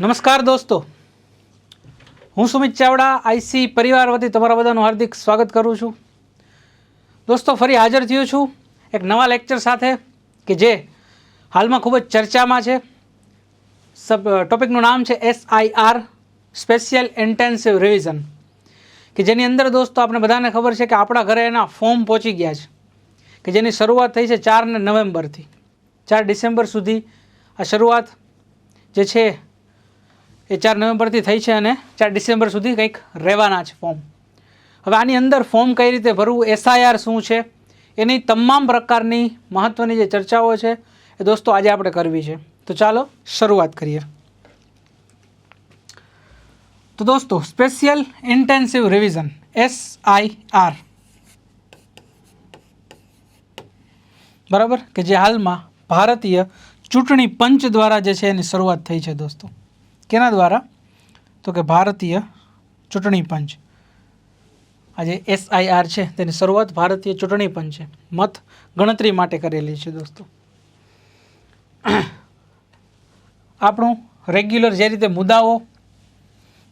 નમસ્કાર દોસ્તો. હું સુમિત ચાવડા, આઈસી પરિવાર વતી તમારા બધાનું હાર્દિક સ્વાગત કરું છું. દોસ્તો, ફરી હાજર થયો છું એક નવા લેક્ચર સાથે કે જે હાલમાં ખૂબ જ ચર્ચામાં છે. સબ ટોપિકનું નામ છે S I R special intensive revision કે જેની અંદર દોસ્તો આપણે બધાને ખબર છે કે આપણા ઘરે એના ફોર્મ પહોંચી ગયા છે. કે જેની શરૂઆત થઈ છે ચાર નવેમ્બરથી. ચાર ડિસેમ્બર સુધી આ શરૂઆત જે છે એ ચાર નવેમ્બરથી થઈ છે અને ચાર ડિસેમ્બર સુધી કંઈક રહેવાના છે ફોર્મ હવે આની અંદર ફોર્મ કઈ રીતે ભરવું એસઆઈઆર શું છે, એની તમામ પ્રકારની મહત્ત્વની જે ચર્ચાઓ છે એ દોસ્તો આજે આપણે કરવી છે. તો ચાલો શરૂઆત કરીએ. તો દોસ્તો special intensive revision S I R બરાબર? કે જે હાલમાં ભારતીય ચૂંટણી પંચ દ્વારા જે છે એની શરૂઆત થઈ છે દોસ્તો. કેના દ્વારા? તો કે ભારતીય ચૂંટણી પંચ. આ જે એસઆઈઆર છે, તેની શરૂઆત ભારતીય ચૂંટણી પંચે મત ગણતરી માટે કરેલી છે દોસ્તો. આપણું રેગ્યુલર જે રીતે મુદ્દાઓ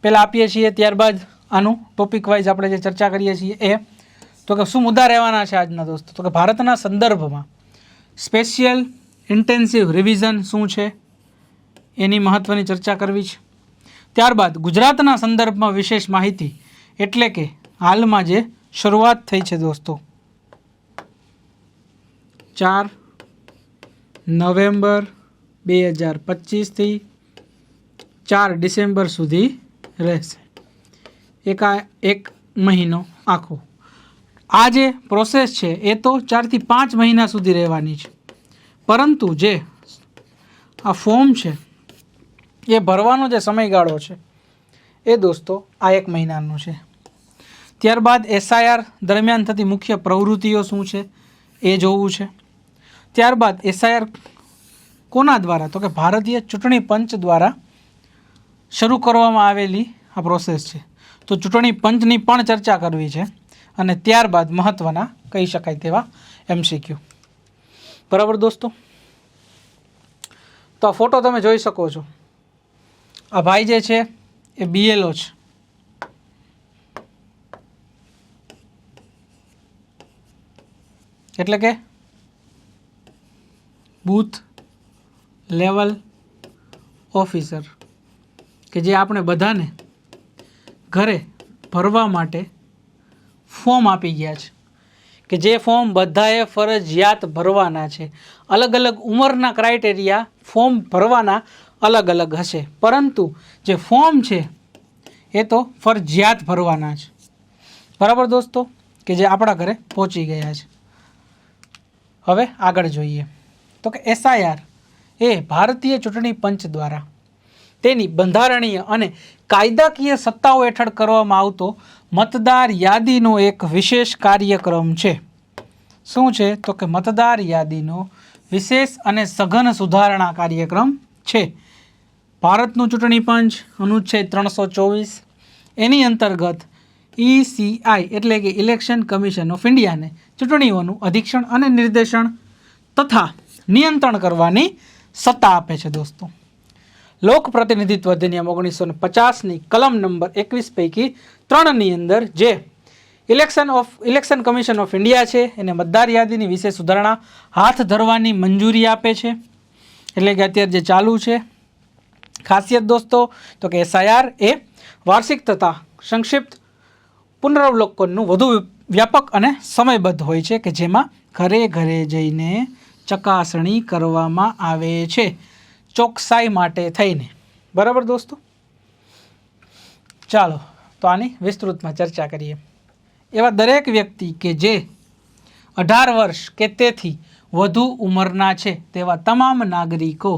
પહેલાં આપીએ છીએ ત્યારબાદ આનું ટોપિક વાઇઝ આપણે જે ચર્ચા કરીએ છીએ એ તો કે શું મુદ્દા રહેવાના છે આજના દોસ્તો? તો કે ભારતના સંદર્ભમાં સ્પેશિયલ ઇન્ટેન્સિવ રિવિઝન શું છે? એની મહત્ત્વની ચર્ચા કરવી છે. ત્યારબાદ ગુજરાતના સંદર્ભમાં વિશેષ માહિતી એટલે કે હાલમાં જે શરૂઆત થઈ છે દોસ્તો. ચાર નવેમ્બર બે હજાર પચીસથી ચાર ડિસેમ્બર સુધી રહેશે. એકા એક મહિનો આખો. આ જે પ્રોસેસ છે એ તો ચારથી પાંચ મહિના સુધી રહેવાની છે. પરંતુ જે આ ફોર્મ છે એ ભરવાનો જે સમયગાળો છે. એ દોસ્તો, આ એક મહિનાનો છે. ત્યારબાદ એસઆઈઆર દરમિયાન થતી મુખ્ય પ્રવૃત્તિઓ શું છે? એ જોવું છે. ત્યારબાદ એસઆઈઆર કોના દ્વારા? તો કે ભારતીય ચૂંટણી પંચ દ્વારા શરૂ કરવામાં આવેલી આ પ્રોસેસ છે. તો ચૂંટણી પંચની પણ ચર્ચા કરવી છે અને ત્યારબાદ મહત્ત્વના કહી શકાય તેવા એમસીક્યુ. બરાબર દોસ્તો? તો આ ફોટો તમે જોઈ શકો છો. આ ભાઈ જે છે, એ બીએલઓ છે. એટલે કે બૂથ લેવલ ઓફિસર, કે જે આપણે બધાને ઘરે ભરવા માટે ફોર્મ આપી ગયા છે, કે જે ફોર્મ બધાએ ફરજિયાત ભરવાના છે. અલગ અલગ ઉંમરના ક્રાઇટેરિયા ફોર્મ ભરવાના અલગ અલગ હશે. પરંતુ જે ફોર્મ છે, એ તો ફરજિયાત ભરવાના છે. બરાબર દોસ્તો? કે જે આપણા ઘરે પહોંચી ગયા છે. હવે આગળ જોઈએ. તો કે એસઆઈઆર એ ભારતીય ચૂંટણી પંચ દ્વારા તેની બંધારણીય અને કાયદાકીય સત્તાઓ હેઠળ કરવામાં આવતો મતદાર યાદીનો એક વિશેષ કાર્યક્રમ છે. શું છે? તો કે મતદાર યાદીનો વિશેષ અને સઘન સુધારણા કાર્યક્રમ છે. ભારતનું ચૂંટણી પંચ અનુચ્છેદ ત્રણસો ચોવીસ. એની અંતર્ગત ઈસીઆઈ એટલે કે ઇલેક્શન કમિશન ઓફ ઇન્ડિયાને ચૂંટણીઓનું અધિક્ષણ અને નિર્દેશન તથા નિયંત્રણ કરવાની સત્તા આપે છે દોસ્તો. લોક પ્રતિનિધિત્વ અધિનિયમ ઓગણીસો પચાસની કલમ નંબર એકવીસ પૈકી ત્રણની અંદર જે election of, election commission of India છે, એને મતદાર યાદીની વિશેષ સુધારણા હાથ ધરવાની મંજૂરી આપે છે. એટલે કે અત્યારે જે ચાલુ છે ખાસિયત દોસ્તો, તો કે એસઆઈઆર એ વાર્ષિક તથા સંક્ષિપ્ત પુનરાવલોકનનું વધુ વ્યાપક અને સમયબદ્ધ હોય છે કે જેમાં ઘરે ઘરે જઈને ચકાસણી કરવામાં આવે છે ચોકસાઈ માટે થઈને. બરાબર દોસ્તો? ચાલો, તો આની વિસ્તૃતમાં ચર્ચા કરીએ. એવા દરેક વ્યક્તિ કે જે અઢાર વર્ષ કે તેથી વધુ ઉંમરના છે, તેવા તમામ નાગરિકો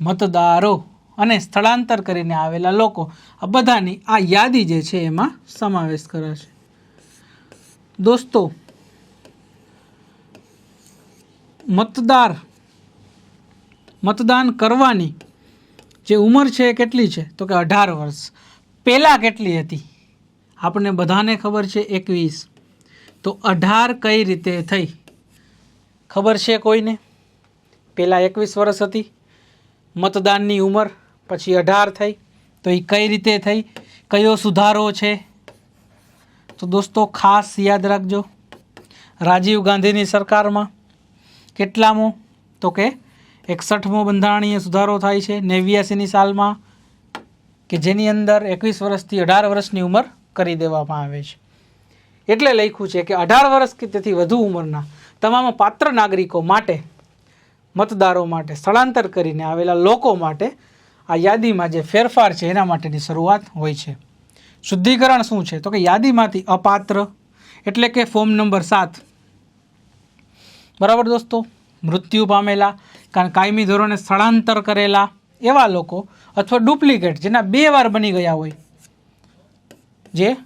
મતદારો અને સ્થળાંતર કરીને આવેલા લોકો આ બધાની આ યાદી જે છે એમાં સમાવેશ કરે છે દોસ્તો, મતદાર, મતદાન કરવાની જે ઉંમર છે એ કેટલી છે? તો કે અઢાર વર્ષ. પહેલાં કેટલી હતી? આપણને બધાને ખબર છે એકવીસ. તો અઢાર કઈ રીતે થઈ? ખબર છે કોઈને? પહેલાં એકવીસ વર્ષ હતી મતદાનની ઉંમર પછી અઢાર થઈ. તો એ કઈ રીતે થઈ? કયો સુધારો છે? તો દોસ્તો ખાસ યાદ રાખજો. રાજીવ ગાંધીની સરકારમાં કેટલામો, તો કે એકસઠમો બંધારણીય સુધારો થાય છે નેવ્યાસીની સાલમાં, કે જેની અંદર એકવીસ વર્ષથી અઢાર વર્ષની ઉંમર કરી દેવામાં આવે છે. એટલે લખ્યું છે કે અઢાર વર્ષ કે તેથી વધુ ઉંમરના તમામ પાત્ર નાગરિકો માટે મતદારો માટે સ્થળાંતર કરીને આવેલા લોકો માટે આ યાદીમાં જે ફેરફાર છે એના માટેની શરૂઆત હોય છે. શુદ્ધિકરણ શું છે? તો કે યાદીમાંથી અપાત્ર એટલે કે ફોર્મ નંબર સાત. બરાબર દોસ્તો? મૃત્યુ પામેલા, કારણ કાયમી ધોરણે સ્થળાંતર કરેલા એવા લોકો અથવા ડુપ્લિકેટ જેના બે વાર બની ગયા હોય. જે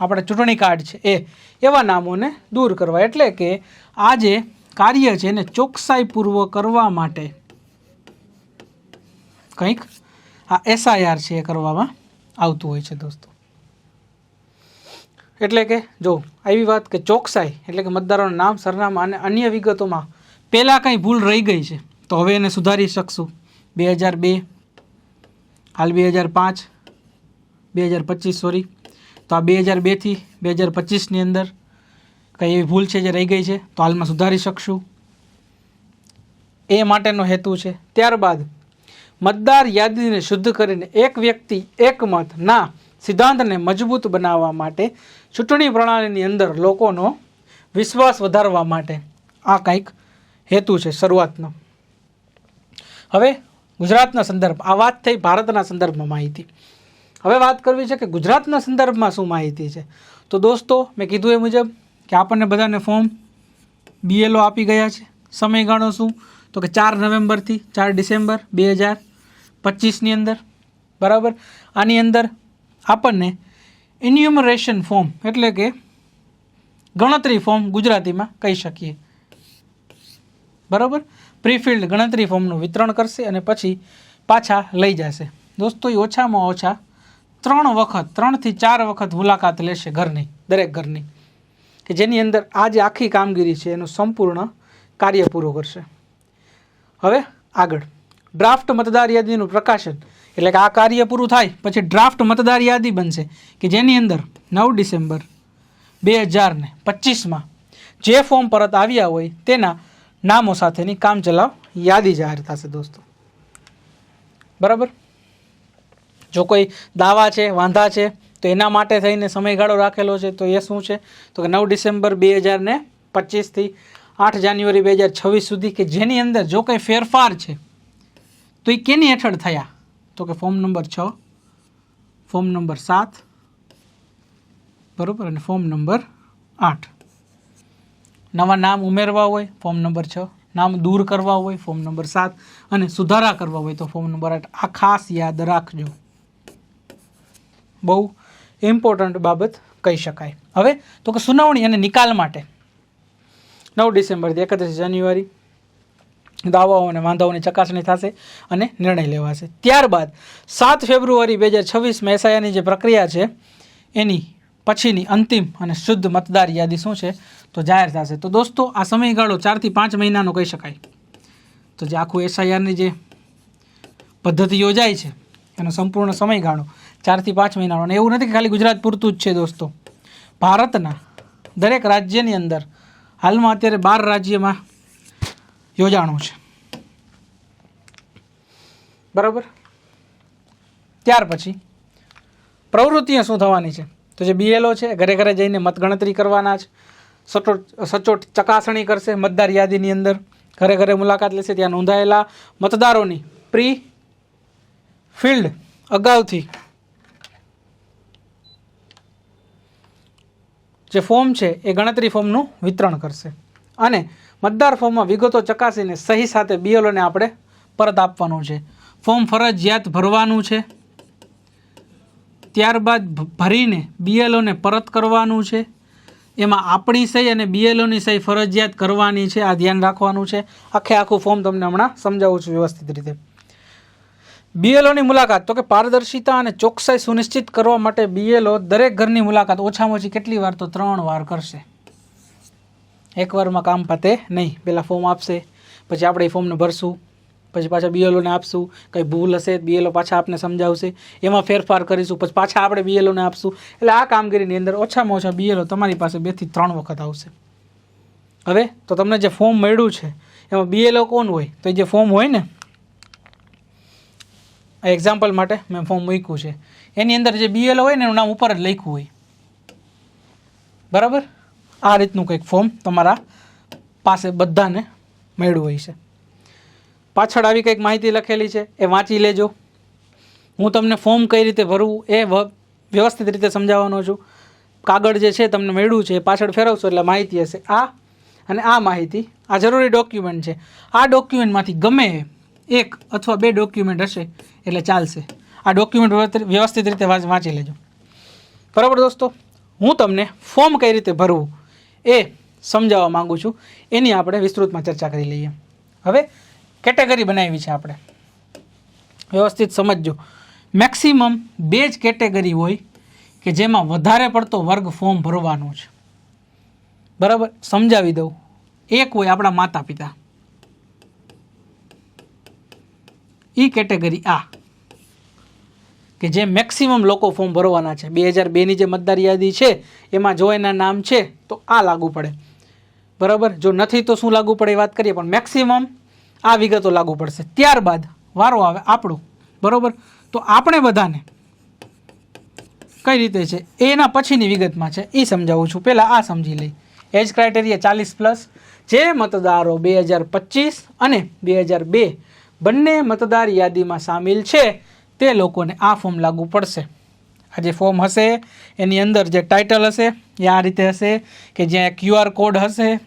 આપણે ચૂંટણી કાર્ડ છે એ. એવા નામોને દૂર કરવા. એટલે કે આ જે કાર્ય છે એને ચોકસાઈપૂર્વક કરવા માટે. કંઈક આ એસઆઈઆર છે એ કરવામાં આવતું હોય છે દોસ્તો. એટલે કે જો, આવી વાત કે ચોકસાઈ એટલે કે મતદારોના નામ, સરનામા અને અન્ય વિગતોમાં પહેલાં કંઈ ભૂલ રહી ગઈ છે, તો હવે એને સુધારી શકશું. બે હજાર બે, હાલ બે હજાર પાંચ, બે હજાર પચીસ, સોરી, તો આ બે હજાર બેથી બે હજાર પચીસની અંદર કંઈ એવી ભૂલ છે જે રહી ગઈ છે, તો હાલમાં સુધારી શકશું. એ માટેનો હેતુ છે. ત્યારબાદ, મતદાર યાદીને શુદ્ધ કરીને એક વ્યક્તિ, એક મત, ના, સિદ્ધાંતને મજબૂત બનાવવા માટે ચૂંટણી પ્રણાલીની અંદર લોકોનો વિશ્વાસ વધારવા માટે આ કંઈક હેતુ છે શરૂઆતનો. હવે ગુજરાતના સંદર્ભ, આ વાત થઈ ભારતના સંદર્ભમાં માહિતી. હવે વાત કરવી છે કે ગુજરાતના સંદર્ભમાં શું માહિતી છે? તો દોસ્તો, મેં કીધું એ મુજબ કે આપણને બધાને ફોર્મ બીએલઓ આપી ગયા છે. સમયગાળો શું? તો કે ચાર નવેમ્બરથી ચાર ડિસેમ્બર બે હજાર પચીસની અંદર. બરાબર? આની અંદર આપણને ઇન્યુમરેશન ફોર્મ એટલે કે ગણતરી ફોર્મ ગુજરાતીમાં કહી શકીએ. બરાબર? પ્રીફિલ્ડ ગણતરી ફોર્મનું વિતરણ કરશે અને પછી પાછા લઈ જશે. દોસ્તો એ ઓછામાં ઓછા ત્રણ વખત, ત્રણથી ચાર વખત મુલાકાત લેશે ઘરની, દરેક ઘરની. કે જેની અંદર આ જે આખી કામગીરી છે એનું સંપૂર્ણ કાર્ય પૂરું કરશે. હવે આગળ. ડ્રાફ્ટ મતદાર યાદીનું પ્રકાશન. એટલે કે આ કાર્ય પૂરું થાય, પછી ડ્રાફ્ટ મતદાર યાદી બનશે કે જેની અંદર નવ ડિસેમ્બર બે હજાર ને પચીસમાં જે ફોર્મ પરત આવ્યા હોય તેના નામો સાથેની કામચલાઉ યાદી જાહેર થશે દોસ્તો. બરાબર? જો કોઈ દાવા છે, વાંધા છે તો એના માટે થઈને સમયગાળો રાખેલો છે. તો એ શું છે? તો કે નવ ડિસેમ્બર બે હજાર ને પચીસથી આઠ જાન્યુઆરી બે હજાર છવ્વીસ સુધી કે જેની અંદર જો કંઈ ફેરફાર છે, તો એ કેની હેઠળ થયા? તો કે ફોર્મ નંબર છ, ફોર્મ નંબર સાત, બરાબર? અને ફોર્મ નંબર આઠ. નવા નામ ઉમેરવા હોય, ફોર્મ નંબર છ. નામ દૂર કરવા હોય, ફોર્મ નંબર સાત. અને સુધારા કરવા હોય, તો ફોર્મ નંબર આઠ. આ ખાસ યાદ રાખજો. બહુ ઇમ્પોર્ટન્ટ બાબત કહી શકાય. હવે, તો કે સુનાવણી અને નિકાલ માટે. નવ ડિસેમ્બરથી એકત્રીસ જાન્યુઆરી દાવાઓ અને વાંધાઓની ચકાસણી થશે અને નિર્ણય લેવાશે. ત્યારબાદ સાત ફેબ્રુઆરી બે હજાર છવ્વીસમાં એસઆઈઆરની જે પ્રક્રિયા છે, એની પછીની અંતિમ અને શુદ્ધ મતદાર યાદી શું છે, તો જાહેર થશે. તો દોસ્તો, આ સમયગાળો ચારથી પાંચ મહિનાનો કહી શકાય. તો જે આખું એસઆઈઆરની જે પદ્ધતિ યોજાય છે, એનો સંપૂર્ણ સમયગાળો ચારથી પાંચ મહિનાનો. અને એવું નથી ખાલી ગુજરાત પૂરતું જ છે દોસ્તો. ભારતના દરેક રાજ્યની અંદર હાલમાં અત્યારે બાર રાજ્યમાં યોજાણું છે. બરાબર? ત્યાર પછી પ્રવૃત્તિઓ શું થવાની છે? તો જે બીએલઓ છે, ઘરે ઘરે જઈને મતગણતરી કરવાના છે. સચોટ સચોટ ચકાસણી કરશે મતદાર યાદીની અંદર. ઘરે ઘરે મુલાકાત લેશે, ત્યાં નોંધાયેલા મતદારોની પ્રી ફિલ્ડ અગાઉથી જે ફોર્મ છે, એ ગણતરી ફોર્મનું વિતરણ કરશે. અને મતદાર ફોર્મમાં વિગતો ચકાસીને સહી સાથે બીએલઓને આપણે પરત આપવાનું છે. ફોર્મ ફરજિયાત ભરવાનું છે. ત્યારબાદ ભરીને બીએલઓને પરત કરવાનું છે. એમાં આપણી સહી અને બીએલઓની સહી ફરજિયાત કરવાની છે, આ ધ્યાન રાખવાનું છે. આખે આખું ફોર્મ તમને હમણાં સમજાવું છું વ્યવસ્થિત રીતે. બીએલઓની મુલાકાત, તો કે પારદર્શિતા અને ચોકસાઈ સુનિશ્ચિત કરવા માટે બીએલઓ દરેક ઘરની મુલાકાત ઓછામાં ઓછી કેટલી વાર તો ત્રણ વાર કરશે? એકવારમાં કામ પતે નહીં પહેલાં ફોર્મ આપશે, પછી આપણે એ ફોર્મને ભરશું, પછી પાછા બીએલઓને આપશું, કંઈ ભૂલ હશે બીએલઓ પાછા આપને સમજાવશે, એમાં ફેરફાર કરીશું, પછી પાછા આપણે બીએલઓને આપશું. એટલે આ કામગીરીની અંદર ઓછામાં ઓછા બીએલઓ તમારી પાસે બેથી ત્રણ વખત આવશે. હવે તો તમને જે ફોર્મ મળ્યું છે, એમાં બીએલઓ કોણ હોય? તો એ જે ફોર્મ હોય ને એક્ઝામ્પલ માટે મેં ફોર્મ મૂક્યું છે. એની અંદર જે બીએલઓ હોય ને એનું નામ ઉપર જ લખ્યું હોય. બરાબર? આ રીતનું કંઈક ફોર્મ તમારા પાસે બધાને મળ્યું હોય છે. પાછળ આવી કંઈક માહિતી લખેલી છે. એ વાંચી લેજો. હું તમને ફોર્મ કઈ રીતે ભરવું એ વ્યવસ્થિત રીતે સમજાવવાનો છું. કાગળ જે છે તમને મળ્યું છે, એ પાછળ ફેરવશો એટલે માહિતી હશે. આ અને આ માહિતી, આ જરૂરી ડોક્યુમેન્ટ છે. આ ડોક્યુમેન્ટમાંથી ગમે એક અથવા બે ડોક્યુમેન્ટ હશે, એટલે ચાલશે. આ ડોક્યુમેન્ટ વ્યવસ્થિત રીતે વાંચ- લેજો. બરાબર દોસ્તો? હું તમને ફોર્મ કઈ રીતે ભરવું એ સમજાવવા માંગુ છું. એની આપણે વિસ્તૃતમાં ચર્ચા કરી લઈએ. હવે કેટેગરી બનાવી છે આપણે. વ્યવસ્થિત સમજજો. મેક્સિમમ બે જ કેટેગરી હોય કે જેમાં વધારે પડતો વર્ગ ફોર્મ ભરવાનો છે. બરાબર? સમજાવી દઉં. એક હોય આપણા માતા પિતા એ કેટેગરી આ. કે જે મેક્સિમમ લોકો ફોર્મ ભરવાના છે. બે હજાર બેની જે મતદાર યાદી છે, એમાં જો એના નામ છે, તો આ લાગુ પડે. બરાબર? જો નથી, તો શું લાગુ પડે એ વાત કરીએ, પણ મેક્સિમમ આ વિગતો લાગુ પડશે. ત્યારબાદ વારો આવે આપણો. બરાબર? તો આપણે બધાને કઈ રીતે છે? એના પછીની વિગતમાં છે. એ સમજાવું છું. પહેલાં આ સમજી લઈ. એજ ક્રાઇટેરિયા ચાલીસ પ્લસ જે મતદારો બે હજાર પચીસ અને બે હજાર બે બંને મતદાર યાદીમાં સામેલ છે, તે લોકોને આ ફોર્મ લાગુ પડશે. આ જે ફોર્મ હશે, એની અંદર જે ટાઇટલ હશે, એ આ રીતે હશે કે જ્યાં ક્યુઆર કોડ હશે.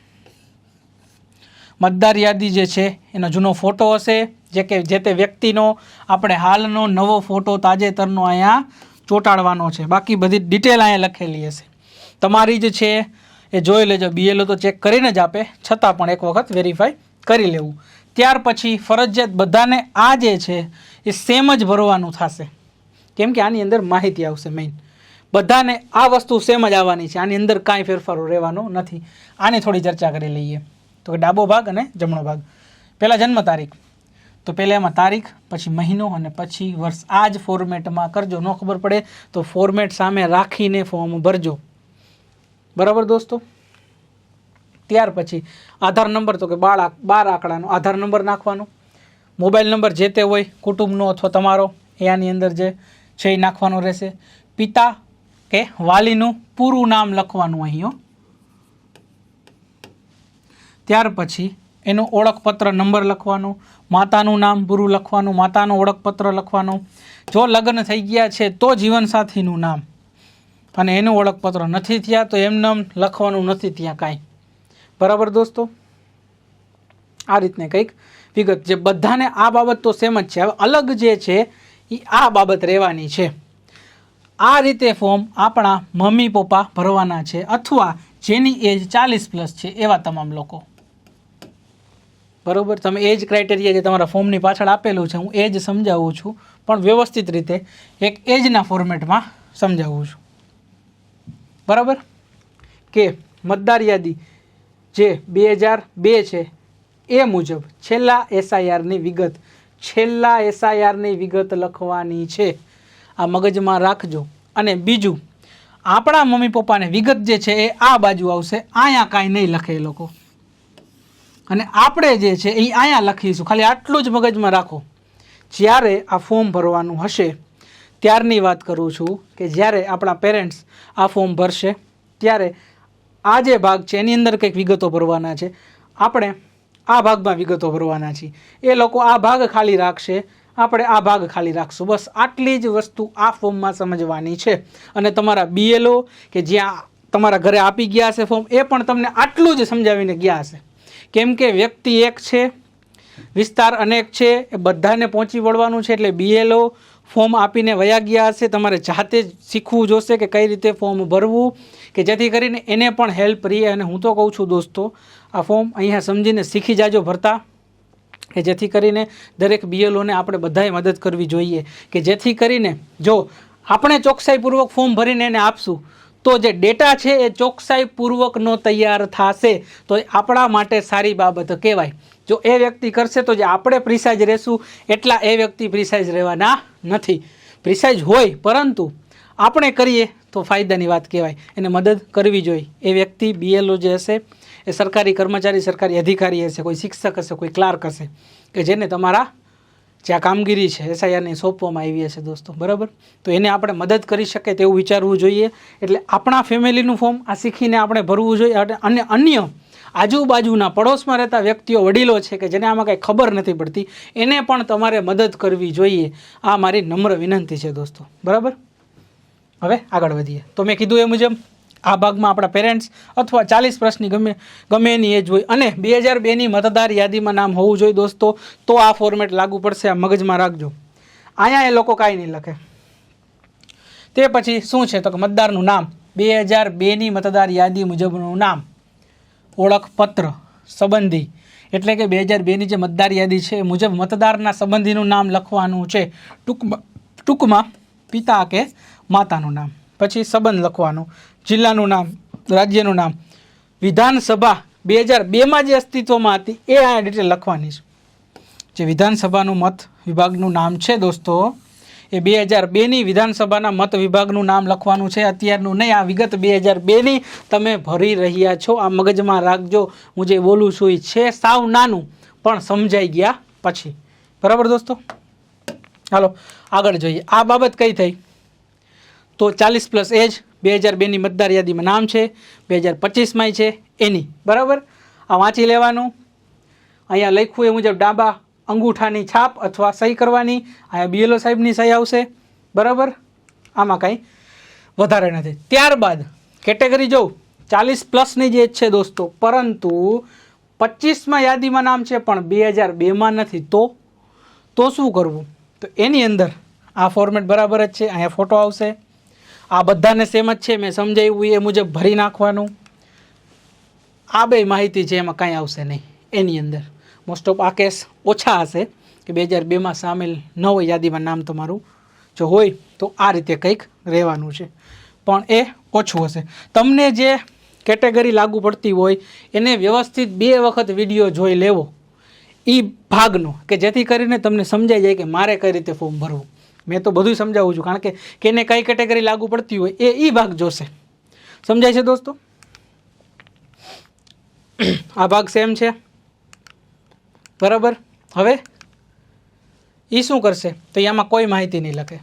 મતદાર યાદી જે છે, એનો જૂનો ફોટો હશે, જે કે જે તે વ્યક્તિનો, આપણે હાલનો નવો ફોટો તાજેતરનો અહીંયા ચોંટાડવાનો છે. બાકી બધી ડિટેલ અહીંયા લખેલી હશે. તમારી જ છે, એ જોઈ લેજો. બીએલઓ તો ચેક કરીને જ આપે. છતાં પણ એક વખત વેરીફાઈ કરી લેવું. ત્યાર પછી ફરજિયાત બધાને આ જે છે, એ સેમ જ ભરવાનું થશે. કેમ કે આની અંદર માહિતી આવશે મેઇન બધાને આ વસ્તુ સેમ જ આવવાની છે. આની અંદર કાંઈ ફેરફારો રહેવાનો નથી. આની થોડી ચર્ચા કરી લઈએ. તો કે ડાબો ભાગ અને જમણો ભાગ. પહેલાં જન્મ તારીખ. તો પહેલાં એમાં તારીખ, પછી મહિનો અને પછી વર્ષ. આ જ ફોર્મેટમાં કરજો. ન ખબર પડે તો ફોર્મેટ સામે રાખીને ફોર્મ ભરજો. બરાબર દોસ્તો? ત્યાર પછી આધાર નંબર તો કે બાર બાર આંકડાનો આધાર નંબર નાખવાનો. મોબાઈલ નંબર જે તે હોય, કુટુંબનો અથવા તમારો, એ આની અંદર જે છે એ નાખવાનો રહેશે. પિતા કે વાલીનું પૂરું નામ લખવાનું અહીં. ત્યાર પછી એનું ઓળખપત્ર નંબર લખવાનો, માતાનું નામ પૂરું લખવાનું, માતાનું ઓળખપત્ર લખવાનું. જો લગ્ન થઈ ગયા છે તો જીવનસાથીનું નામ. અને એનું ઓળખપત્ર નથી થયા તો એમ લખવાનું નથી ત્યાં કાંઈ. બરાબર દોસ્તો? આ રીતને કંઈક. વિગત, જે બધાને આ બાબત તો સેમ જ છે. હવે અલગ જે છે એ આ બાબત રહેવાની છે. આ રીતે ફોર્મ આપણા મમ્મી, પપ્પા ભરવાના છે અથવા જેની એજ ચાલીસ પ્લસ છે એવા તમામ લોકો. બરાબર? તમે એજ ક્રાઇટેરિયા જે તમારા ફોર્મની પાછળ આપેલું છે, હું એજ સમજાવું છું. પણ વ્યવસ્થિત રીતે એક એજના ફોર્મેટમાં સમજાવું છું. બરાબર? કે મતદાર યાદી જે બે હજાર બે છે, એ મુજબ છેલ્લા એસઆઈઆરની વિગત, છેલ્લા એસઆઈઆરની વિગત લખવાની છે. આ મગજમાં રાખજો. અને બીજું, આપણા મમ્મી પપ્પાને વિગત જે છે એ આ બાજુ આવશે અહીંયા કાંઈ નહીં લખે એ લોકો. અને આપણે જે છે એ અહીંયા લખીશું. ખાલી આટલું જ મગજમાં રાખો. જ્યારે આ ફોર્મ ભરવાનું હશે, ત્યારની વાત કરું છું કે જ્યારે આપણા પેરેન્ટ્સ આ ફોર્મ ભરશે, ત્યારે આ જે ભાગ છે, એની અંદર કંઈક વિગતો ભરવાના છે. આપણે આ ભાગમાં વિગતો ભરવાના છીએ. એ લોકો આ ભાગ ખાલી રાખશે, આપણે આ ભાગ ખાલી રાખશું. બસ આટલી જ વસ્તુ આ ફોર્મમાં સમજવાની છે. અને તમારા બીએલઓ કે જ્યાં તમારા ઘરે આપી ગયા હશે ફોર્મ, એ પણ તમને આટલું જ સમજાવીને ગયા હશે. કેમ કે વ્યક્તિ એક છે, વિસ્તાર અનેક છે, એ બધાને પહોંચી વળવાનું છે, એટલે બીએલઓ ફોર્મ આપીને વયા ગયા હશે, તમારે જાતે જ શીખવું જોશે કે કઈ રીતે ફોર્મ ભરવું, કે જેથી કરીને એને પણ હેલ્પ રહીએ. અને હું તો કહું છું દોસ્તો, આ ફોર્મ અહીંયા સમજીને શીખી જાજો ભરતા, કે જેથી કરીને દરેક બીએલઓને આપણે બધાએ મદદ કરવી જોઈએ. કે જેથી કરીને જો આપણે ચોકસાઈપૂર્વક ફોર્મ ભરીને એને આપશું, તો જે ડેટા છે એ ચોકસાઈપૂર્વકનો તૈયાર થશે. તો આપણા માટે સારી બાબત કહેવાય. જો એ વ્યક્તિ કરશે તો જે આપણે પ્રિસાઇઝ રહેશું, એટલા એ વ્યક્તિ પ્રિસાઇઝ રહેવાના નથી. પ્રિસાઇઝ હોય, પરંતુ આપણે કરીએ તો ફાયદાની વાત કહેવાય. એને મદદ કરવી જોઈએ. એ વ્યક્તિ બીએલઓ જે હશે, એ સરકારી કર્મચારી, સરકારી અધિકારી હશે, કોઈ શિક્ષક હશે, કોઈ ક્લાર્ક હશે, કે જેને તમારા જે આ કામગીરી છે એસઆઈઆરને સોંપવામાં આવી હશે દોસ્તો, બરાબર? તો એને આપણે મદદ કરી શકે તેવું વિચારવું જોઈએ. એટલે આપણા ફેમિલીનું ફોર્મ આ શીખીને આપણે ભરવું જોઈએ. અને- અને અન્ય આજુબાજુના પડોશમાં રહેતા વ્યક્તિઓ, વડીલો છે કે જેને આમાં કંઈ ખબર નથી પડતી, એને પણ તમારે મદદ કરવી જોઈએ. આ મારી નમ્ર વિનંતી છે દોસ્તો. બરાબર? હવે આગળ વધીએ. તો મેં કીધું એ મુજબ, આ ભાગમાં આપણા પેરેન્ટ્સ અથવા ચાલીસ વર્ષની ગમે ગમે એની એજ હોય. અને બે હજાર બેની મતદાર યાદીમાં નામ હોવું જોઈએ દોસ્તો, તો આ ફોર્મેટ લાગુ પડશે. આ મગજમાં રાખજો. અહીંયા એ લોકો કાંઈ નહીં લખે. તે પછી શું છે? તો કે મતદારનું નામ. બે હજાર બેની મતદાર યાદી મુજબનું નામ. ઓળખપત્ર સંબંધી. એટલે કે બે હજાર બેની જે મતદાર યાદી છે, એ મુજબ મતદારના સંબંધીનું નામ લખવાનું છે. ટૂંકમાં ટૂંકમાં પિતા કે માતાનું નામ. પછી સંબંધ લખવાનું. જિલ્લાનું નામ, રાજ્યનું નામ. વિધાનસભા બે હજાર બેમાં જે અસ્તિત્વમાં હતી, એ આ ડિટેલ લખવાની છે. જે વિધાનસભાનું મત વિભાગનું નામ છે દોસ્તો એ બે હજાર બેની વિધાનસભાના મત વિભાગનું નામ લખવાનું છે. અત્યારનું નહીં, આ વિગત બે હજાર બેની તમે ભરી રહ્યા છો. આ મગજમાં રાખજો. હું જે બોલું છું એ છે. સાવ નાનું, પણ સમજાઈ ગયા પછી. બરાબર દોસ્તો? હાલો, આગળ જોઈએ. આ બાબત કઈ થઈ? તો ચાલીસ પ્લસ એજ, બે હજાર બેની મતદાર યાદીમાં નામ છે. બે હજાર પચીસમાંય છે એની. બરાબર? આ વાંચી લેવાનું. અહીંયા લખ્યું એ મુજબ ડાબા અંગૂઠાની છાપ અથવા સહી કરવાની અહીંયા બીએલઓ સાહેબની સહી આવશે. બરાબર? આમાં કાંઈ વધારે નથી. ત્યારબાદ કેટેગરી જોઉં. ચાલીસ પ્લસની જે છે દોસ્તો. પરંતુ પચીસમાં યાદીમાં નામ છે પણ બે હજાર બેમાં નથી. તો? તો શું કરવું? તો એની અંદર આ ફોર્મેટ બરાબર જ છે. અહીંયા ફોટો આવશે. આ બધાને સેમ જ છે. મેં સમજાવ્યું એ મુજબ ભરી નાખવાનું. આ બે માહિતી છે એમાં કાંઈ આવશે નહીં. એની અંદર. મોસ્ટ ઓફ આ કેસ ઓછા હશે કે બે હજાર બેમાં સામેલ ન હોય યાદીમાં નામ તમારું. જો હોય તો આ રીતે કંઈક રહેવાનું છે. પણ એ ઓછું હશે. તમને જે કેટેગરી લાગુ પડતી હોય, એને વ્યવસ્થિત બે વખત વીડિયો જોઈ લેવો. એ ભાગનો, કે જેથી કરીને તમને સમજાઈ જાય કે મારે કઈ રીતે ફોર્મ ભરવું. મેં તો બધું સમજાવું છું, કારણ કે કેને કઈ કેટેગરી લાગુ પડતી હોય એ એ ભાગ જોશે. સમજાય છે દોસ્તો? આ ભાગ સેમ છે. બરાબર? હવે? એ શું કરશે? તો એ આમાં કોઈ માહિતી નહીં લખે.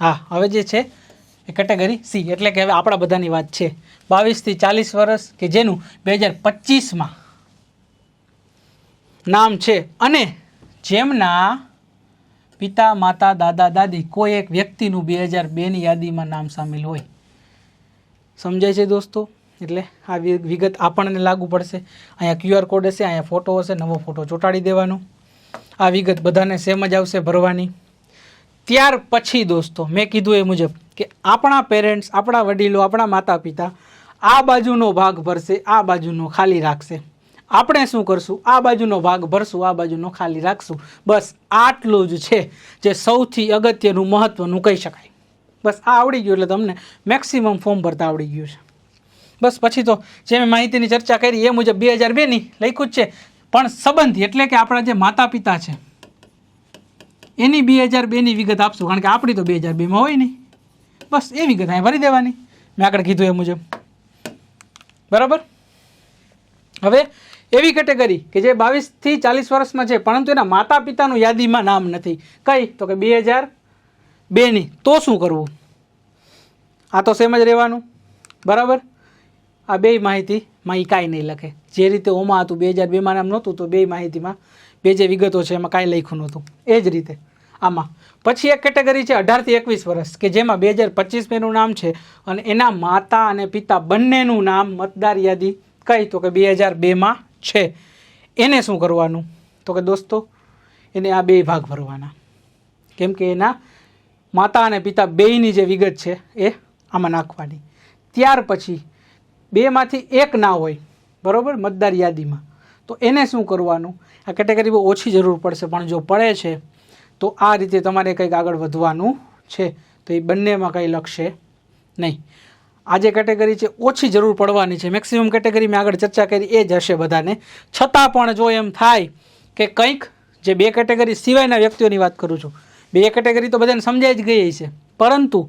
હા, હવે જે છે એ કેટેગરી સી, એટલે કે હવે આપણા બધાની વાત છે. બાવીસથી ચાલીસ વર્ષ કે જેનું બે હજાર પચીસમાં નામ છે. અને જેમના પિતા, માતા, દાદા, દાદી કોઈ એક વ્યક્તિનું બે હજાર બેની યાદીમાં નામ સામેલ હોય. સમજાય છે દોસ્તો? એટલે આ વિગત આપણને લાગુ પડશે. અહીંયા ક્યુઆર કોડ હશે, અહીંયા ફોટો હશે, નવો ફોટો ચોંટાડી દેવાનો. આ વિગત બધાને સેમ જ આવશે ભરવાની. ત્યાર પછી દોસ્તો, મેં કીધું એ મુજબ કે આપણા પેરેન્ટ્સ, આપણા વડીલો, આપણા માતા પિતા આ બાજુનો ભાગ ભરશે, આ બાજુનો ખાલી રાખશે. આપણે શું કરશું? આ બાજુનો ભાગ ભરશું, આ બાજુનો ખાલી રાખશું. બસ આટલું જ છે જે સૌથી અગત્યનું મહત્ત્વનું કહી શકાય. બસ આ આવડી ગયું એટલે તમને મેક્સિમમ ફોર્મ ભરતા આવડી ગયું છે. બસ પછી તો જે મેં માહિતીની ચર્ચા કરી એ મુજબ બે હજાર બેની લખ્યું જ છે. પણ સંબંધી એટલે કે આપણા જે માતા પિતા છે, એની બે હજાર બેની વિગત આપશું. કારણ કે આપણી તો બે હજાર બેમાં હોય નહીં. બસ એ વિગત અહીં ભરી દેવાની. મેં આગળ કીધું એ મુજબ. બરાબર? હવે એવી કેટેગરી કે જે બાવીસથી ચાલીસ વર્ષમાં છે, પરંતુ એના માતા પિતાનું યાદીમાં નામ નથી. કઈ? તો કે બે હજાર બેની. તો શું કરવું? આ તો સેમ જ રહેવાનું. બરાબર? આ બેય માહિતીમાં એ કાંઈ નહીં લખે. જે રીતે ઓમાં હતું બે હજાર બેમાં નામ નહોતું, તો બે માહિતીમાં બે જે વિગતો છે એમાં કાંઈ લખ્યું નહોતું. એ જ રીતે. આમાં. પછી એક કેટેગરી છે અઢારથી એકવીસ વર્ષ, કે જેમાં બે હજાર પચીસ મેનું નામ છે અને એના માતા અને પિતા બંનેનું નામ મતદાર યાદી કહી તો કે બે હજાર બેમાં છે. એને શું કરવાનું? તો કે દોસ્તો, એને આ બે ભાગ ભરવાના. કેમ કે એના માતા અને પિતા બેયની જે વિગત છે એ આમાં નાખવાની. ત્યાર પછી બેમાંથી એક ના હોય, બરાબર? મતદાર યાદીમાં. તો એને શું કરવાનું? આ કેટેગરી બહુ ઓછી જરૂર પડશે, પણ જો પડે છે, તો આ રીતે તમારે કંઈક આગળ વધવાનું છે. તો એ બંનેમાં કંઈ લખશે નહીં. આ જે કેટેગરી છે, ઓછી જરૂર પડવાની છે. મેક્સિમમ કેટેગરી મેં આગળ ચર્ચા કરી, એ જ હશે બધાને. છતાં પણ જો એમ થાય કે કંઈક જે બે કેટેગરી સિવાયના વ્યક્તિઓની વાત કરું છું, બે કેટેગરી તો બધાને સમજાઈ જ ગઈ છે પરંતુ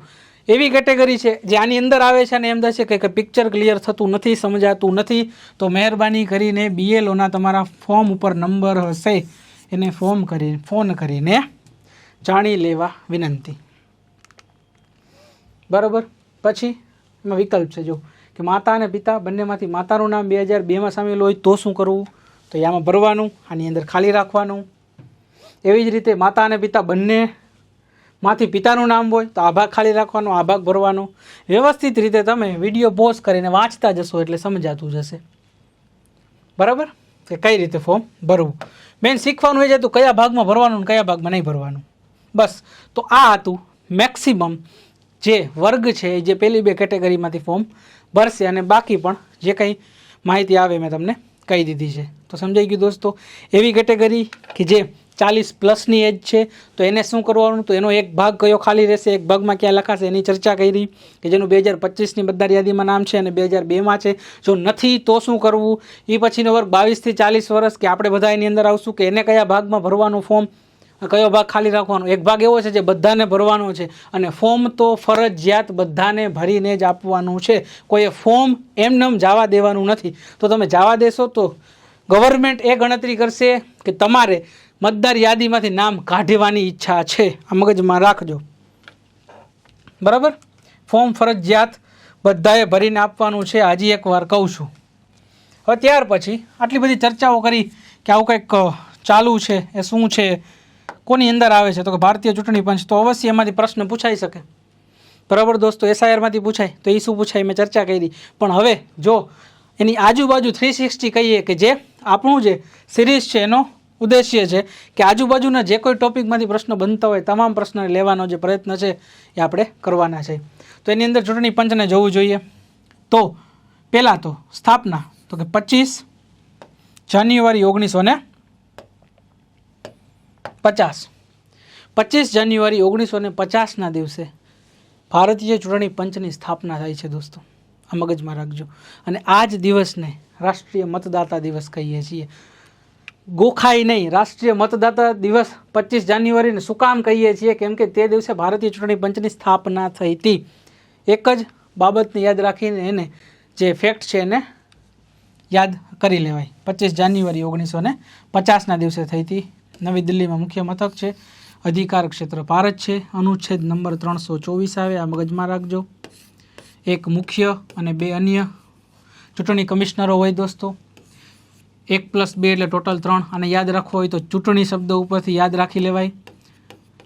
એવી કેટેગરી છે જે આની અંદર આવે છે અને એમ થશે કે પિક્ચર ક્લિયર થતું નથી, સમજાતું નથી. તો મહેરબાની કરીને બીએલઓના તમારા ફોર્મ ઉપર નંબર હશે. એને ફોર્મ કરી ફોન કરીને જાણી લેવા વિનંતી. બરાબર? પછી એમાં વિકલ્પ છે, જો. કે માતા અને પિતા બંનેમાંથી માતાનું નામ બે હજાર બેમાં સામેલ હોય તો શું કરવું? તો એ આમાં ભરવાનું, આની અંદર ખાલી રાખવાનું. એવી જ રીતે માતા અને પિતા બંને માંથી પિતાનું નામ હોય તો આ ભાગ ખાલી રાખવાનો આ ભાગ ભરવાનો. વ્યવસ્થિત રીતે તમે વીડિયો પોઝ કરીને વાંચતા જશો એટલે સમજાતું જશે. બરાબર? કે કઈ રીતે ફોર્મ ભરવું? મેન શીખવાનું એ જ હતું કયા ભાગમાં ભરવાનું કયા ભાગમાં નહીં ભરવાનું. બસ, તો આ હતું મેક્સિમમ જે વર્ગ છે જે પહેલી બે કેટેગરીમાંથી ફોર્મ ભરશે અને બાકી પણ જે કંઈ માહિતી આવે મેં તમને કહી દીધી છે. તો સમજાઈ ગયું દોસ્તો? એવી કેટેગરી કે જે ચાલીસ પ્લસની એજ છે, તો એને શું કરવાનું? તો એનો એક ભાગ કયો ખાલી રહેશે? એક ભાગમાં ક્યાં લખાશે? એની ચર્ચા કરી કે જેનું બે હજાર પચીસની મતદાર યાદીમાં નામ છે અને બે હજાર બેમાં છે. જો નથી, તો શું કરવું? એ પછીનો વર્ગ બાવીસથી ચાલીસ વર્ષ કે આપણે બધા એની અંદર આવશું કે એને કયા ભાગમાં ભરવાનું ફોર્મ? કયો ભાગ ખાલી રાખવાનો? એક ભાગ એવો છે જે બધાને ભરવાનો છે અને ફોર્મ તો ફરજિયાત બધાને ભરીને જ આપવાનું છે. કોઈએ ફોર્મ એમનેમ જવા દેવાનું નથી. તો તમે જવા દેશો તો ગવર્મેન્ટ એ ગણતરી કરશે કે તમારે મતદાર યાદીમાંથી નામ કાઢવાની ઈચ્છા છે. આ મગજમાં રાખજો. બરાબર? ફોર્મ ફરજિયાત બધાએ ભરીને આપવાનું છે. હજી એકવાર કહું છું. હવે ત્યાર પછી આટલી બધી ચર્ચાઓ કરી કે આવું કંઈક ચાલુ છે, એ શું છે, કોની અંદર આવે છે? તો કે ભારતીય ચૂંટણી પંચ તો અવશ્ય એમાંથી પ્રશ્ન પૂછાઈ શકે. બરાબર દોસ્તો? એસઆઈઆરમાંથી પૂછાય. તો એ શું પૂછાય? મેં ચર્ચા કરી. પણ હવે જો એની આજુબાજુ થ્રી સિક્સટી કહીએ કે જે આપણું જે સિરીઝ છે એનો ઉદ્દેશ્ય છે કે આજુબાજુના જે કોઈ ટોપિકમાંથી પ્રશ્નો બનતા હોય, તમામ પ્રશ્નો લેવાનો જે પ્રયત્ન છે એ આપણે કરવાના છે. તો એની અંદર ચૂંટણી પંચને જવું જોઈએ. તો પહેલાં તો સ્થાપના, તો કે પચીસ જાન્યુઆરી ઓગણીસો ને પચાસ. પચીસ જાન્યુઆરી ઓગણીસો ને પચાસના દિવસે ભારતીય ચૂંટણી પંચની સ્થાપના થાય છે દોસ્તો. આ મગજમાં રાખજો. અને આ જ દિવસને રાષ્ટ્રીય મતદાતા દિવસ કહીએ છીએ. ગોખાઈ નહીં. રાષ્ટ્રીય મતદાતા દિવસ પચીસ જાન્યુઆરીને શું કામ કહીએ છીએ? કેમ કે તે દિવસે ભારતીય ચૂંટણી પંચની સ્થાપના થઈ હતી. એક જ બાબતને યાદ રાખીને એને જે ફેક્ટ છે એને યાદ કરી લેવાય. પચીસ જાન્યુઆરી ઓગણીસો ને પચાસના દિવસે થઈ હતી. નવી દિલ્હીમાં મુખ્ય મથક છે. અધિકાર ક્ષેત્ર ભારત છે. અનુચ્છેદ નંબર ત્રણસો ચોવીસ આવે. આ મગજમાં રાખજો. એક મુખ્ય અને બે અન્ય ચૂંટણી કમિશનરો હોય દોસ્તો. એક પ્લસ બે એટલે ટોટલ ત્રણ. અને યાદ રાખવો હોય તો ચૂંટણી શબ્દ ઉપરથી યાદ રાખી લેવાય.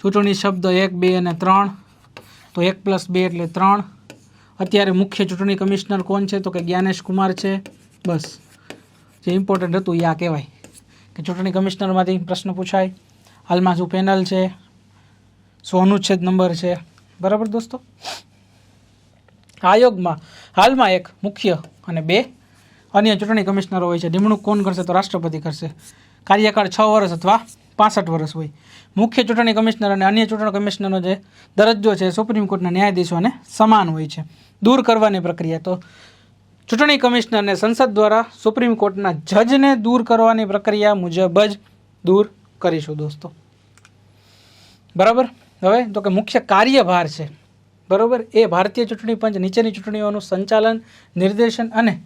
ચૂંટણી શબ્દ એક, બે અને ત્રણ. તો એક પ્લસ બે એટલે ત્રણ. અત્યારે મુખ્ય ચૂંટણી કમિશનર કોણ છે? તો કે જ્ઞાનેશ કુમાર છે. બસ. જે ઇમ્પોર્ટન્ટ હતું એ આ કહેવાય. કે ચૂંટણી કમિશનરમાંથી પ્રશ્ન પૂછાય. હાલમાં શું પેનલ છે? શું અનુચ્છેદ નંબર છે. બરાબર દોસ્તો? આયોગમાં હાલમાં એક મુખ્ય અને બે અન્ય ચૂંટણી કમિશનરો હોય છે. નિમણૂક કોણ કરશે તો રાષ્ટ્રપતિ કરશે. કાર્યકાળ છ વર્ષ અથવા પાસઠ વર્ષ હોય. મુખ્ય ચૂંટણી કમિશનર અને અન્ય ચૂંટણી કમિશનરનો જે દરજ્જો છે, સુપ્રીમ કોર્ટના ન્યાયાધીશોને સમાન હોય છે. દૂર કરવાની પ્રક્રિયા. તો ચૂંટણી કમિશનરને સંસદ દ્વારા સુપ્રીમ કોર્ટના જજને દૂર કરવાની પ્રક્રિયા મુજબ જ દૂર કરીશું દોસ્તો. બરાબર? હવે તો કે મુખ્ય કાર્યભાર છે. બરાબર? એ ભારતીય ચૂંટણી પંચ નીચેની ચૂંટણીઓનું સંચાલન, નિર્દેશન અને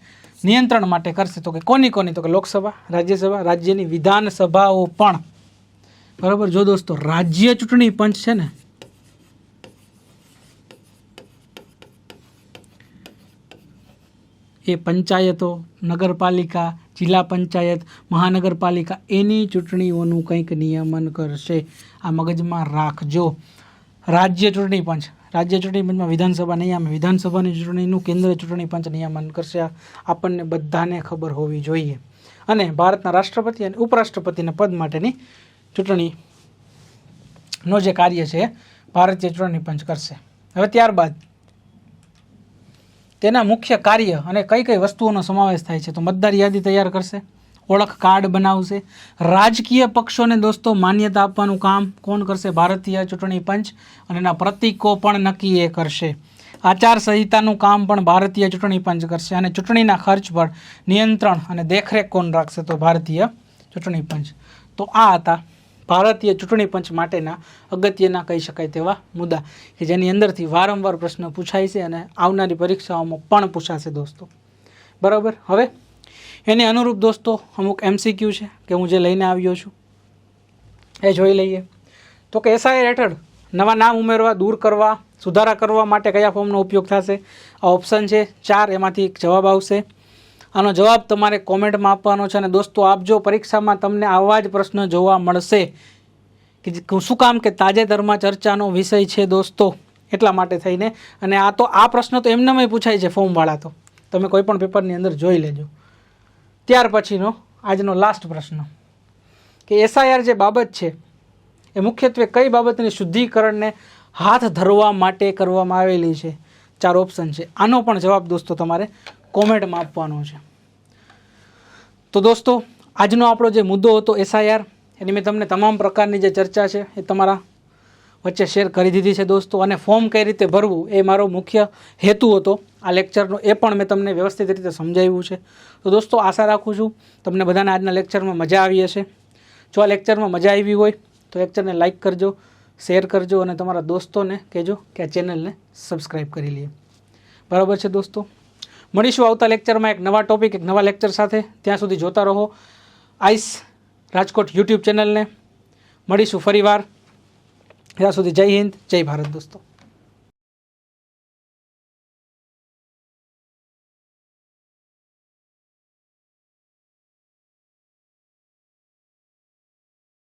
નિયંત્રણ માટે કરશે તો કે કોની કોની? તો કે લોકસભા, રાજ્યસભા, રાજ્યની વિધાનસભાઓ પણ. બરાબર? જો દોસ્તો, રાજ્ય ચૂંટણી પંચ છે ને, એ પંચાયતો, નગરપાલિકા, જિલ્લા પંચાયત, મહાનગરપાલિકા, એની ચૂંટણીઓનું કંઈક નિયમન કરશે. આ મગજમાં રાખજો. રાજ્ય ચૂંટણી પંચ. રાજ્ય ચૂંટણી પંચમાં વિધાનસભા નહીં વિધાનસભાની ચૂંટણીનું કેન્દ્ર ચૂંટણી પંચ નિયમન કરશે. આપણને બધાને ખબર હોવી જોઈએ. અને ભારતના રાષ્ટ્રપતિ અને ઉપરાષ્ટ્રપતિના પદ માટેની ચૂંટણીનો જે કાર્ય છે, ભારતીય ચૂંટણી પંચ કરશે. હવે ત્યારબાદ તેના મુખ્ય કાર્ય અને કઈ કઈ વસ્તુઓનો સમાવેશ થાય છે, તો મતદાર યાદી તૈયાર કરશે. ઓળખ કાર્ડ બનાવશે. રાજકીય પક્ષોને દોસ્તો, માન્યતા આપવાનું કામ કોણ કરશે? ભારતીય ચૂંટણી પંચ અને એના પ્રતીકો પણ નક્કી એ કરશે. આચારસંહિતાનું કામ પણ ભારતીય ચૂંટણી પંચ કરશે અને ચૂંટણીના ખર્ચ પર નિયંત્રણ અને દેખરેખ કોણ રાખશે? તો ભારતીય ચૂંટણી પંચ. તો આ હતા ભારતીય ચૂંટણી પંચ માટેના અગત્યના કહી શકાય તેવા મુદ્દા કે જેની અંદરથી વારંવાર પ્રશ્ન પૂછાય છે અને આવનારી પરીક્ષાઓમાં પણ પૂછાશે દોસ્તો. બરાબર? હવે એને અનુરૂપ દોસ્તો, અમુક એમસીક્યુ છે કે હું જે લઈને આવ્યો છું. એ જોઈ લઈએ. તો કે એસઆઈઆર હેઠળ નવા નામ ઉમેરવા, દૂર કરવા, સુધારા કરવા માટે કયા ફોર્મનો ઉપયોગ થશે? આ ઓપ્શન છે ચાર, એમાંથી એક જવાબ આવશે. આનો જવાબ તમારે કોમેન્ટમાં આપવાનો છે અને દોસ્તો આપજો પરીક્ષામાં તમને આવા જ પ્રશ્ન જોવા મળશે કે શું કામ કે તાજેતરમાં ચર્ચાનો વિષય છે દોસ્તો, એટલા માટે થઈને. અને આ તો, આ પ્રશ્ન તો એમનેમય પૂછાય છે ફોર્મવાળા તો. તમે કોઈ પણ પેપરની અંદર જોઈ લેજો. ત્યાર પછીનો આજનો લાસ્ટ પ્રશ્ન. કે એસઆઈઆર જે બાબત છે, એ મુખ્યત્વે કઈ બાબતની શુદ્ધિકરણને હાથ ધરવા માટે કરવામાં આવેલી છે? ચાર ઓપ્શન છે. આનો પણ જવાબ દોસ્તો તમારે કોમેન્ટમાં આપવાનો છે. તો દોસ્તો, આજનો આપણો જે મુદ્દો હતો એસઆઈઆર એની મેં તમને તમામ પ્રકારની જે ચર્ચા છે, એ તમારા વચ્ચે શેર કરી દીધી છે દોસ્તો. અને ફોર્મ કઈ રીતે ભરવું એ મારો મુખ્ય હેતુ હતો. આ લેક્ચરનો એ પણ મેં તમને વ્યવસ્થિત રીતે સમજાવ્યું છે. તો દોસ્તો, આશા રાખું છું તમને બધાને આજના લેક્ચરમાં મજા આવી હશે. જો આ લેક્ચરમાં મજા આવી હોય, તો લેક્ચરને લાઇક કરજો શેર કરજો અને તમારા દોસ્તોને કહેજો કે આ ચેનલને સબસ્ક્રાઈબ કરી લઈએ બરાબર છે દોસ્તો? મળીશું આવતા લેક્ચરમાં એક નવા ટોપિક એક નવા લેક્ચર સાથે. ત્યાં સુધી જોતા રહો. આઈસ રાજકોટ યુટ્યુબ ચેનલને મળીશું ફરીવાર. ત્યાં સુધી જય હિન્દ જય ભારત દોસ્તો.